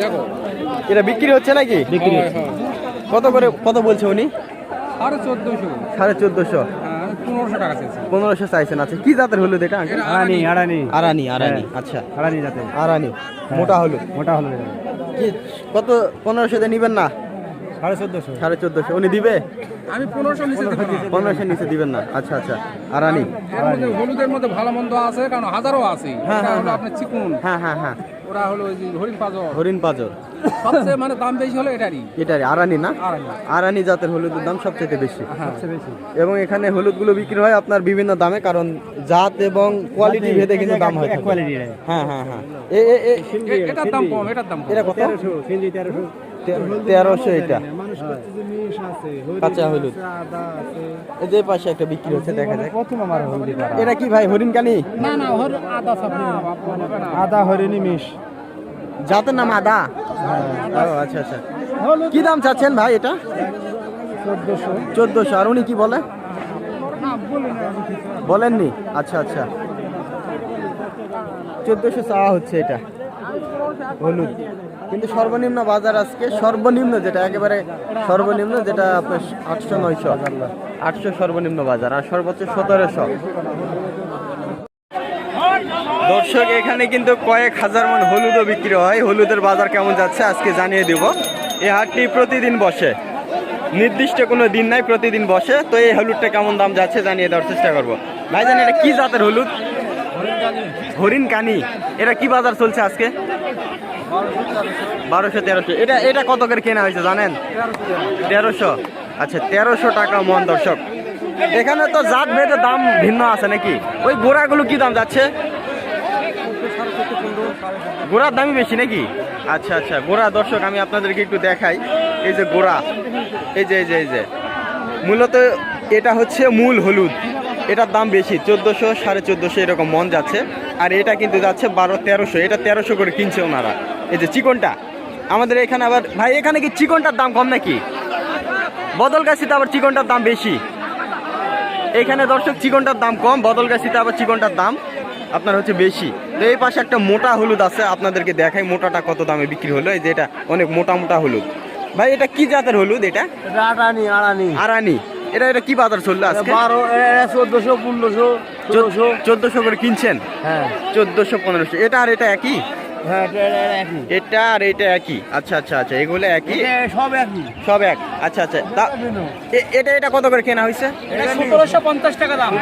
দেখো। এটা বিক্রি হচ্ছে নাকি? বিক্রি হচ্ছে। কত করে কত বলছে উনি? চোদ্দশো। সাড়ে চোদ্দশো। পনেরোশো চাইছেন আচ্ছা। কি জাতের হলুদ এটা? আরানি আচ্ছা। মোটা হলুদ। মোটা হলো কি কত পনেরোশোতে নিবেন না? সাড়ে চোদ্দশো। সাড়ে চোদ্দশো। উনি দিবে? আমি পনেরোশো নিচে। পনেরোশো নিচে দিবেন না। আচ্ছা আচ্ছা। আরানি। হলুদের মধ্যে ভালো মন্দ আছে কারণ হাজারও আছে। হ্যাঁ, হ্যাঁ, হ্যাঁ। আপনার চিকুন। হ্যাঁ হ্যাঁ হ্যাঁ। ওরা হলো ওই যে হরিণ পাজর। হরিণ পাজর। সবচেয়ে মানে দাম বেশি হলো এটারই। এটাই আরানি না? আরানি। জাতের হলুদের দাম সবচেয়ে বেশি। হ্যাঁ। বেশি। এবং এখানে হলুদগুলো বিক্রি হয় আপনার বিভিন্ন দামে কারণ জাত এবং কোয়ালিটি ভেদে কিন্তু দাম হয় কোয়ালিটি হ্যাঁ হ্যাঁ হ্যাঁ। এ এ এটার দাম কম এটার দাম কম। এটা কত? তেরোশো সিন্ধি তেরোশো। তেরোশো এটা। মানুষ করতেছে মিশ আছে কাঁচা হলুদ। আদা এই যে পাশে একটা বিক্রি হচ্ছে দেখা যায় প্রথম আমার হলদি এটা কি ভাই হরিণ কানি না না আদা আদা হরিণী মিশ। জাতের নাম আদা। ও আচ্ছা আচ্ছা। কি দাম চাচ্ছেন ভাই এটা? চোদ্দশো। চোদ্দশো। আর উনি কি বলে? বলেননি? আচ্ছা আচ্ছা। চোদ্দশো চাওয়া হচ্ছে এটা। হলুদ। কিন্তু সর্বনিম্ন বাজার আজকে সর্বনিম্ন যেটা একেবারে সর্বনিম্ন যেটা আপনার আটশো নয়শো। আটশো সর্বনিম্ন বাজার আর সর্বোচ্চ সতেরোশো। দর্শক, এখানে কিন্তু কয়েক হাজার মন হলুদও বিক্রি হয়। হলুদের বাজার কেমন যাচ্ছে আজকে জানিয়ে দেব। এই হাটটি প্রতিদিন বসে। নির্দিষ্ট কোনো দিন নাই, প্রতিদিন বসে। তো এই হলুদটা কেমন দাম যাচ্ছে জানিয়ে দেওয়ার চেষ্টা করব। ভাই জানি এটা কি জাতের হলুদ? হরিণ কানি। এটা কি বাজার চলছে আজকে? বারোশো তেরোশো। এটা এটা কত করে কেনা হয়েছে জানেন? তেরোশো। আচ্ছা তেরোশো টাকা মন দর্শক। এখানে তো জাত ভেদে দাম ভিন্ন আছে নাকি? ওই গোড়াগুলো কি দাম যাচ্ছে? গোড়ার দামই বেশি নাকি? আচ্ছা আচ্ছা গোড়া দর্শক, আমি আপনাদেরকে একটু দেখাই। এই যে গোড়া, এই যে এই যে এই যে। মূলত এটা হচ্ছে মূল হলুদ। এটার দাম বেশি, চোদ্দোশো, সাড়ে চোদ্দোশো এরকম মন যাচ্ছে। আর এটা কিন্তু যাচ্ছে বারো, তেরোশো, এটা তেরোশো করে কিনছে ওনারা। এই যে চিকনটা, আমাদের এখানে আবার, ভাই, এখানে কি চিকনটার দাম কম নাকি? বদলগাছিতে আবার চিকনটার দাম বেশি। এখানে দর্শক, চিকনটার দাম কম, বদলগাছিতে আবার চিকনটার দাম আপনার হচ্ছে বেশি। তো এই পাশে একটা মোটা হলুদ আছে আপনাদেরকে দেখাই মোটাটা কত দামে বিক্রি হলো। এই যে এটা অনেক মোটা মোটা হলুদ। ভাই এটা কি জাতের হলুদ এটা? আড়ানি আড়ানি আড়ানি এটা এটা কি বাজার চলল আজকে? বারো চোদ্দশো পনেরোশো চোদ্দশো। চোদ্দশো করে কিনছেন? হ্যাঁ। চোদ্দশো পনেরোশো। এটা আর এটা একই? হ্যাঁ এটা- এটা একই। এটা আর এটা একই? আচ্ছা আচ্ছা আচ্ছা এগুলো একই? সব একই। সব এক। আচ্ছা আচ্ছা এটা এটা কত করে কেনা হয়েছে সতেরোশো পঞ্চাশ টাকা দাম।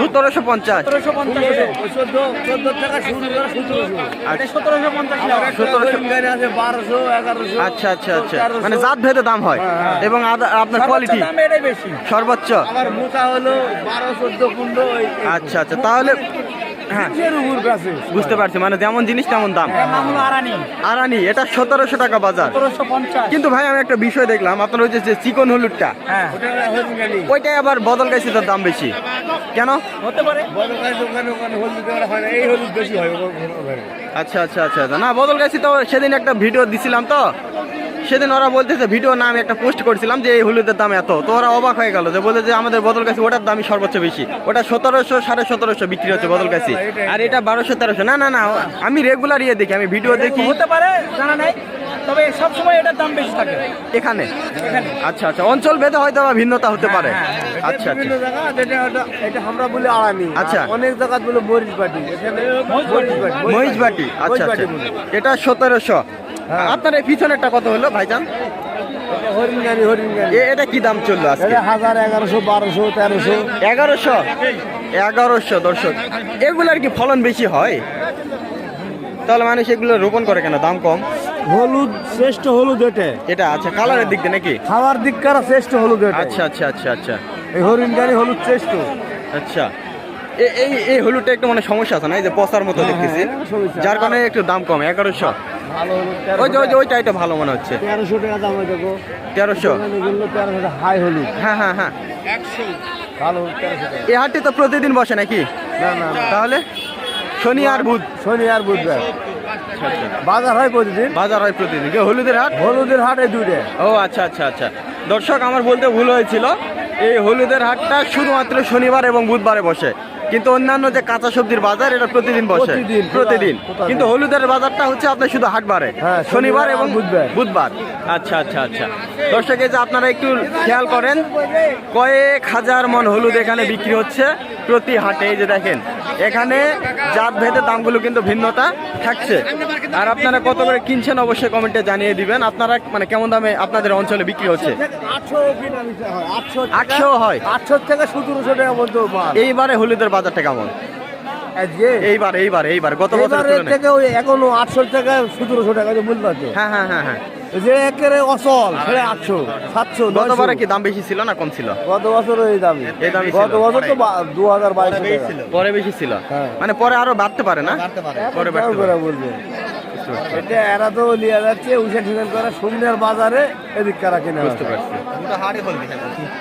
সতেরোশো পঞ্চাশ। সতেরোশো পঞ্চাশ চোদ্দ চোদ্দ টাকা শুরু করে সতেরোশো আচ্ছা। পঞ্চাশ সতেরোশো আছে বারোশো এগারোশো আচ্ছা আচ্ছা আচ্ছা। মানে জাত ভেদে দাম হয়। এবং আপনার কোয়ালিটি সর্বোচ্চ? আবার মোটা হলো বারো চোদ্দ পনেরো আচ্ছা আচ্ছা তাহলে হ্যাঁ। বুঝতে পারছি মানে যেমন জিনিস তেমন দাম। আরানি। আরানি এটা সতেরোশো টাকা বাজার। কিন্তু ভাই আমি একটা বিষয় দেখলাম আপনার ওই যে চিকন হলুদটা হ্যাঁ ওইটাই আবার বদল গাইছে তার দাম বেশি। কেন? হতে পারে। হয় হয় আচ্ছা আচ্ছা আচ্ছা আচ্ছা। না বদল গাছি তো সেদিন একটা ভিডিও দিছিলাম তো। সেদিন ওরা বলতেছে ভিডিও না আমি একটা পোস্ট করছিলাম যে এই হলুদের দাম এত। তো ওরা অবাক হয়ে গেল যে বলে যে আমাদের বদল গাছি ওটার দামই সর্বোচ্চ বেশি। ওটা সতেরোশো সাড়ে সতেরোশো বিক্রি হচ্ছে বদল গাছি। আর এটা বারোশো তেরোশো না না না আমি রেগুলার ইয়ে দেখি আমি ভিডিও দেখি। হতে পারে জানা নাই তবে সব সময় এটার দাম বেশি থাকে। এখানে? আচ্ছা আচ্ছা অঞ্চল ভেদে হয়তো বা ভিন্নতা হতে পারে। আচ্ছা বিভিন্ন আচ্ছা জায়গা এটা আমরা বলি আড়ানি। আচ্ছা। অনেক জায়গা বলে মরিচ বাটি মরিচ বাটি আচ্ছা আচ্ছা। এটা সতেরোশো। হ্যাঁ। আপনার এই পিছনেরটা কত হলো ভাইজান? এটা হরিণ গাড়ি হরিণ গাড়ি। এ- এটা কি দাম চলল আজকে? হাজার এগারোশো বারোশো তেরোশো। এগারোশো? এগারোশো দর্শক। এগুলার কি ফলন বেশি হয়? তাহলে মানুষ এগুলো রোপণ করে কেন? দাম কম? হলুদ শ্রেষ্ঠ হলুদ এটা। এটা আচ্ছা কালারের দিক দিয়ে নাকি? খাওয়ার দিক কারা শ্রেষ্ঠ হলুদ এটা? আচ্ছা আচ্ছা আচ্ছা আচ্ছা। এই হরিণ গাড়ি হলুদ শ্রেষ্ঠ। আচ্ছা। এই এই হলুদটা একটু মানে সমস্যা আছে না? এই যে পচার মতো দেখতেছি। হ্যাঁ, যার কারণে একটু দাম কম এগারোশো। ভালো ওই যে ওই যে ওইটা এটা ভালো মনে হচ্ছে। তেরোশো টাকা দাম হয় দেখো তেরোশো? তেরোশো হাই হলুদ। হ্যাঁ হ্যাঁ হ্যাঁ। ভালো তেরোশো টাকা। এই হাটটি তো প্রতিদিন বসে নাকি? না না। তাহলে শনি আর বুধ। শনি আর বুধবার বাজার হয় প্রতিদিন। বাজার হয় প্রতিদিন। হলুদের হাট? হলুদের হাটে ও আচ্ছা আচ্ছা আচ্ছা। দর্শক আমার বলতে ভুল হয়েছিল। এই হলুদের হাটটা শুধুমাত্র শনিবার এবং বুধবারে বসে। কিন্তু অন্যান্য যে কাঁচা সবজির বাজার এটা প্রতিদিন বসে। প্রতিদিন। কিন্তু হলুদের বাজারটা হচ্ছে আপনার শুধু হাটবারে। হ্যাঁ, শনিবার এবং বুধবার। বুধবার। আচ্ছা আচ্ছা আচ্ছা। দর্শক এই যে আপনারা একটু খেয়াল করেন কয়েক হাজার মন হলুদ এখানে বিক্রি হচ্ছে প্রতি হাটে। এই যে দেখেন এখানে জাত ভেদে দামগুলো কিন্তু ভিন্নতা থাকছে। আর আপনারা কত করে কিনছেন অবশ্যই কমেন্টে জানিয়ে দিবেন। আপনারা মানে কেমন দামে আপনাদের অঞ্চলে বিক্রি হচ্ছে? আটশো হয়। আটশো হয়? থেকে সতেরোশো টাকা পর্যন্ত এইবারে হলুদের বাজারটা কেমন? এইবার এইবার এইবার গত এবারের থেকে এখনও আটশো টাকা সতেরোশো টাকা আছে। হ্যাঁ হ্যাঁ হ্যাঁ হ্যাঁ। যে একেবারে অচল সেটা আটশো সাতশো গতবারে। কি দাম বেশি ছিল না কম ছিল? গত বছর এই দামে এই ছিল। গত বছর তো দু হাজার বাইশ পরে বেশি ছিল। হ্যাঁ। মানে পরে আরও বাড়তে পারে না? পরে। বাড়তে পারে। বলবে। এটা এরা তো নিয়ে যাচ্ছে উঠে ঠিকান করে সন্ধ্যার বাজারে এদিক কারা কিনে বুঝতে পারছি।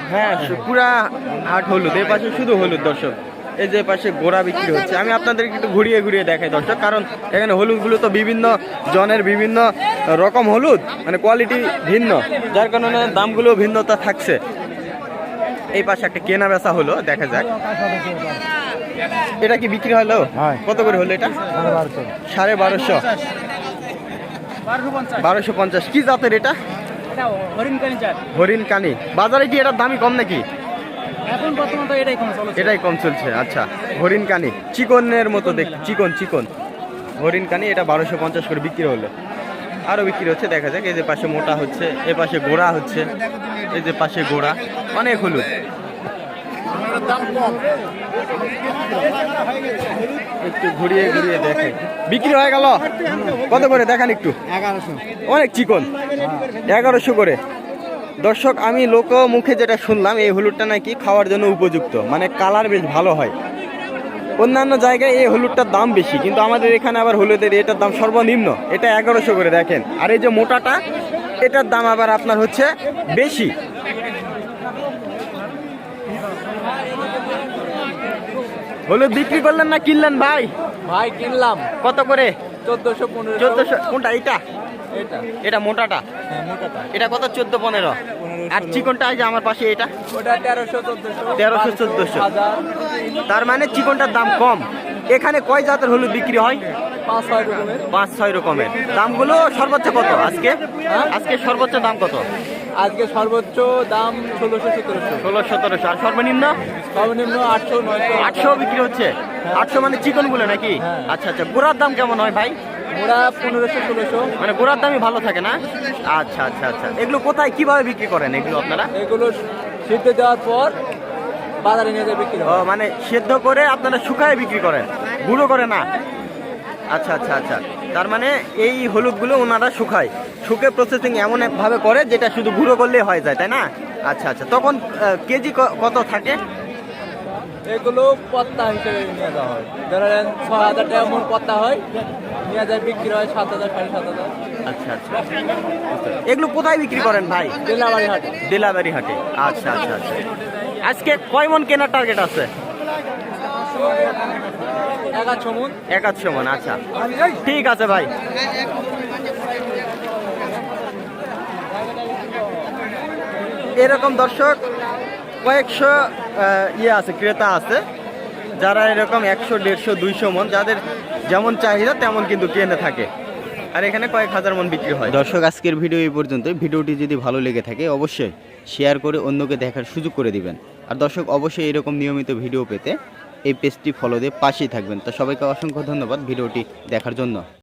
হ্যাঁ। সু- পুরা হাট হলুদ। এই পাশে শুধু হলুদ দর্শক। এই যে পাশে গোড়া বিক্রি হচ্ছে। আমি আপনাদেরকে একটু ঘুরিয়ে ঘুরিয়ে দেখাই দর্শক কারণ এখানে হলুদগুলো তো বিভিন্ন জনের বিভিন্ন রকম হলুদ মানে কোয়ালিটি ভিন্ন যার কারণে দামগুলো ভিন্নতা থাকছে। এই পাশে একটা কেনা বেচা হলো দেখা যাক। এটা কি বিক্রি হলো? হ্যাঁ। কত করে হলো এটা? সাড়ে বারোশো। বারোশো পঞ্চাশ। কি জাতের এটা? এটা হরিণ কানি হরিণ কানি বাজারে কি এটার দামই কম নাকি? এখন এটাই কম চলছে। এটাই কম চলছে আচ্ছা। হরিণ কানি, চিকনের মতো দেখ, চিকন চিকন। হরিণ কানি, এটা বারোশো পঞ্চাশ করে বিক্রি হলো। আরও বিক্রি হচ্ছে, দেখা যাক, এই যে পাশে মোটা হচ্ছে, এ পাশে গোড়া হচ্ছে, এই যে পাশে গোড়া, অনেক হলুদ। একটু ঘুরিয়ে ঘুরিয়ে দেখে। বিক্রি হয়ে গেল? কত করে? দেখান একটু। এগারোশো অনেক চিকন। এগারোশো করে। দর্শক আমি লোক মুখে যেটা শুনলাম এই হলুদটা নাকি খাওয়ার জন্য উপযুক্ত। মানে কালার বেশ ভালো হয়। অন্যান্য জায়গায় এই হলুদটার দাম বেশি কিন্তু আমাদের এখানে আবার হলুদের এটার দাম সর্বনিম্ন। এটা এগারোশো করে দেখেন। আর এই যে মোটাটা এটার দাম আবার আপনার হচ্ছে বেশি। হলুদ বিক্রি করলেন না কিনলেন ভাই? ভাই কিনলাম। কত করে? চোদ্দশো পনেরো চোদ্দশো কোনটা এটা এটা? এটা মোটাটা? হ্যাঁ এটা কত? চোদ্দ পনেরো। আর চিকনটা যে আমার পাশে এটা? তেরোশো চোদ্দশো। তার মানে চিকনটার দাম কম। এখানে কয় জাতের হলুদ বিক্রি হয়? পাঁচ ছয় রকমের। পাঁচ ছয় রকমের। দামগুলো সর্বোচ্চ কত আজকে? আজকে সর্বোচ্চ দাম কত? আজকে সর্বোচ্চ দাম ষোলোশো সতেরোশো। ষোলো সতেরোশো। আর সর্বনিম্ন? সর্বনিম্ন আটশো নয়শো। আটশো বিক্রি হচ্ছে? আটশো মানে চিকনগুলো নাকি? হ্যাঁ। আচ্ছা আচ্ছা। গোড়ার দাম কেমন হয় ভাই? মোড়া পনেরোশো ষোলোশো। মানে গোড়ার দামই ভালো থাকে না? আচ্ছা আচ্ছা আচ্ছা। এগুলো কোথায় কীভাবে বিক্রি করেন এগুলো আপনারা? এগুলো সিদ্ধ দেওয়ার পর বাজারে নিয়ে বিক্রি ও হয়। মানে সেদ্ধ করে আপনারা শুকায় বিক্রি করেন? গুঁড়ো করে না? আচ্ছা আচ্ছা আচ্ছা। তার মানে এই হলুদগুলো ওনারা শুকায়। শুকে প্রসেসিং এমন একভাবে করে যেটা শুধু গুঁড়ো করলেই হয়ে যায় তাই না? আচ্ছা আচ্ছা। তখন কেজি কত থাকে? এগুলো পত্তা হিসেবে নিয়ে যাওয়া হয়। ধরেন ছ হাজার টাকা মূল পত্তা হয় নিয়ে যায় বিক্রি হয় সাত হাজার সাড়ে সাত হাজার। আচ্ছা আচ্ছা। এগুলো কোথায় বিক্রি করেন ভাই? বেলাবাড়ি হাটে। দিলাবাড়ি হাটে। আচ্ছা আচ্ছা আচ্ছা। আজকে কয় মন কেনার টার্গেট আছে? মন। একাশো মন আচ্ছা। ঠিক আছে ভাই। এরকম দর্শক কয়েকশো ইয়ে আছে, ক্রেতা আছে, যারা এরকম একশো, দেড়শো, দুইশো মন, যাদের যেমন চাহিদা তেমন কিন্তু কেনে থাকে। আর এখানে কয়েক হাজার মন বিক্রি হয়। দর্শক, আজকের ভিডিও এই পর্যন্ত। ভিডিওটি যদি ভালো লেগে থাকে, অবশ্যই শেয়ার করে অন্যকে দেখার সুযোগ করে দিবেন। আর দর্শক, অবশ্যই এরকম নিয়মিত ভিডিও পেতে এই পেজটি ফলো দিয়ে পাশেই থাকবেন। তো সবাইকে অসংখ্য ধন্যবাদ ভিডিওটি দেখার জন্য।